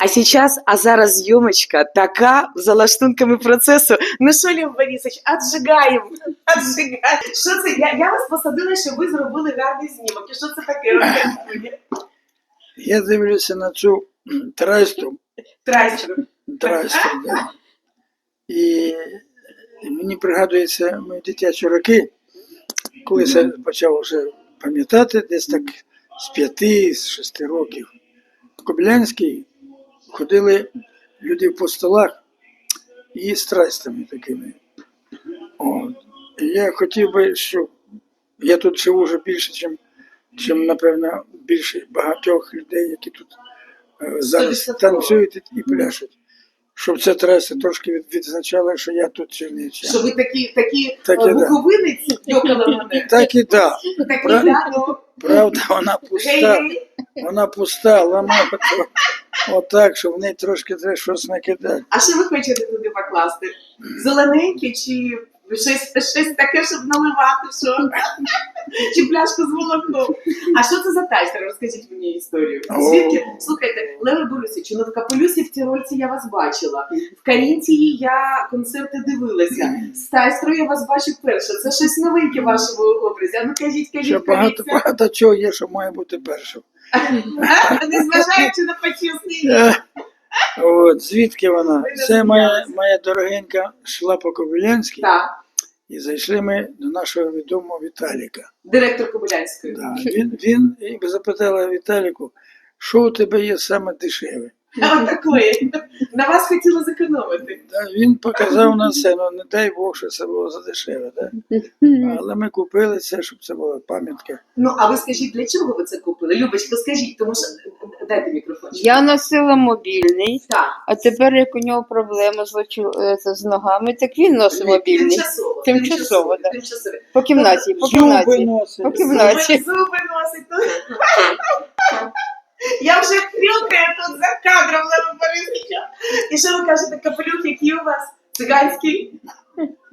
А сейчас, а зараз зйомочка така за лаштунками процесу. Ну що, Лев Борисович, отжигаємо, отжигаємо. Що це? Я, я вас посадила, щоб ви зробили гарний знімок. І що це таке? Розкажіть мені. Я дивлюся на цю м, трасту, Трастю. трасту, да. і мені пригадується мої дитячі роки, коли я почав вже пам'ятати, десь так з п'яти, з шести років. В Кобилянській ходили люди по столах і з трастами такими. От. І я хотів би, щоб я тут живу вже більше, чим, чим напевно, більше багатьох людей, які тут е, зараз танцюють і- і пляшуть. Щоб ця траса трошки від- відзначала, що я тут чернівчан. Що ви такі, такі Так, е, да. йокали мене. Так і так. Такі, Пра- да, ну, Правда, вона пуста. гей-гей. Вона пуста, ламати. Отак, щоб в неї трошки треба щось накидати. А що ви хочете туди покласти? Зелененьке чи щось, щось таке, щоб наливати, що? Чи пляшку з молоком? А що це за тайстер? Розкажіть мені історію. Звідки? Слухайте, Леве Борисовичу, ну в Капелюсі в Тірольці я вас бачила. В Карінтії я концерти дивилася. З тайстрою я вас бачу перше. Це щось новеньке вашому образі. А ну кажіть, кажіть, багато, кажіть. багато чого є, що має бути першим. Незважаючи на почесний. От, звідки вона? Це моя, моя дорогенька йшла по Кобилянській, Так, і зайшли ми до нашого відомого Віталіка. директор Кобилянської. Да. Він, він запитала Віталіку, що у тебе є саме дешеве. А такої. На вас хотіла зекономити. Да, він показав на це, ну не дай Бог, що це було за дешеве. Да? Але ми купили це, щоб це була пам'ятка. Ну, а ви скажіть, для чого ви це купили? Любочка, скажіть, тому що дайте мікрофон. Я носила мобільний, Так. а тепер як у нього проблема з, очу- е, з ногами, так він носить мобільний. Тимчасово. Тимчасово, да. Тимчасово. По кімнаті, по Зуби кімнаті. носить. По кімнаті. Зуби, зуби носить. Я вже хрюкаю тут за кадром Лева Борисовича. І що ви кажете, капелюх, який у вас? Циганський?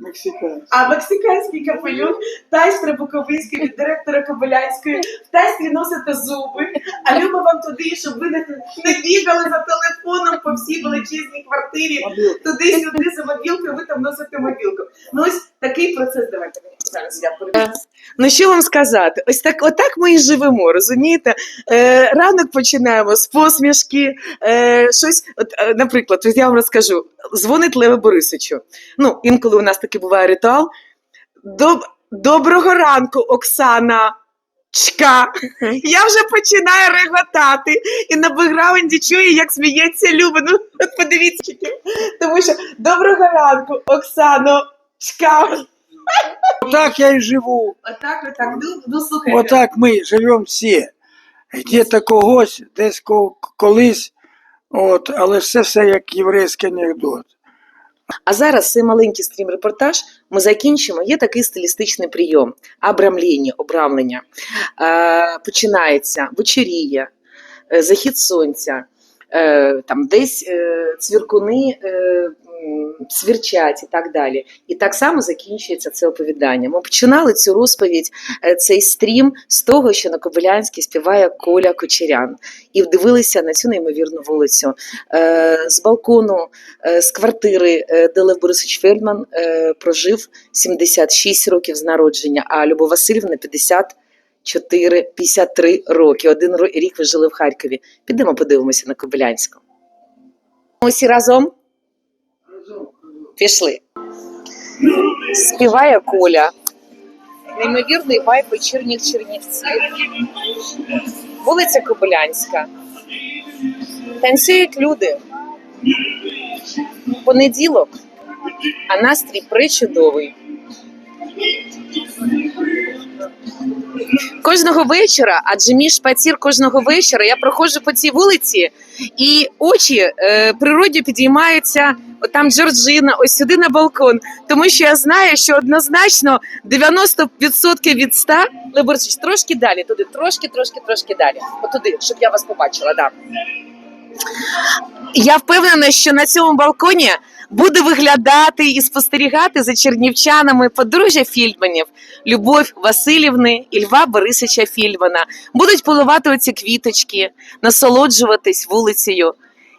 Мексиканський. А мексиканський капелюх, тайстра Буковинський від директора Кобилянської, в тайстрі носите зуби, а Люба вам туди, щоб ви не, не бігали за телефоном по всій величезній квартирі, туди-сюди за мобілкою, ви там носите мобілку. Ну ось такий процес, давайте зараз я перейду. Ну що вам сказати? Ось так, отак ми і живемо, розумієте? Е, ранок починаємо з посмішки, е, щось, от, е, наприклад, я вам розкажу, дзвонить Леве Борисовичу. Ну, інколи у нас такий буває ритуал. Доб... Доброго ранку, Оксана. Чка. Я вже починаю реготати і на бекграунді чую, як сміється Люба. Ну, подивіться, тому що доброго ранку, Оксано. Чка. Отак я і живу. Отак, отак. Ну, ну слухайте. Отак ми живемо всі. Где-то когось, десь колись. От, але це все як єврейський анекдот. А зараз цей маленький стрім-репортаж. Ми закінчимо. Є такий стилістичний прийом. Абрамління, обрамлення. Е, починається. Вечерія, е, захід сонця, е, там десь цвіркуни м, цвірчать і так далі. І так само закінчується це оповідання. Ми починали цю розповідь, е, цей стрім з того, що на Кобилянській співає Коля Кочерян. І дивилися на цю неймовірну вулицю. Е, з балкону е, з квартири, де Лев Борисович Фельдман прожив 76 років з народження, а Любов Васильівна 54, 53 роки. Один рік ви жили в Харкові. Підемо подивимося на Кобилянську. Усі разом пішли. Співає Коля. Неймовірний вайб вечірніх чернівців. Вулиця Кобилянська. Танцюють люди. Понеділок, а настрій причудовий. Кожного вечора, адже між пацір кожного вечора, я проходжу по цій вулиці, і очі е, природньо підіймаються отам Джорджина, ось сюди на балкон. Тому що я знаю, що однозначно 90% від 100, Леборчич, трошки далі, туди, трошки, трошки, трошки далі. Отуди, щоб я вас побачила. Да. Я впевнена, що на цьому балконі буде виглядати і спостерігати за чернівчанами подружжя Фільдманів, Любов Васильівни і Льва Борисича Фільдмана. Будуть поливати оці квіточки, насолоджуватись вулицею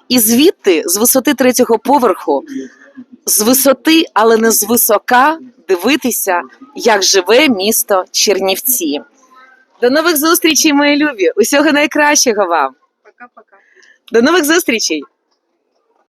І звідти, з висоти третього поверху, з висоти, але не з висока, дивитися, як живе місто Чернівці. До нових зустрічей, мої любі! Усього найкращого вам! Пока-пока. До нових зустрічей!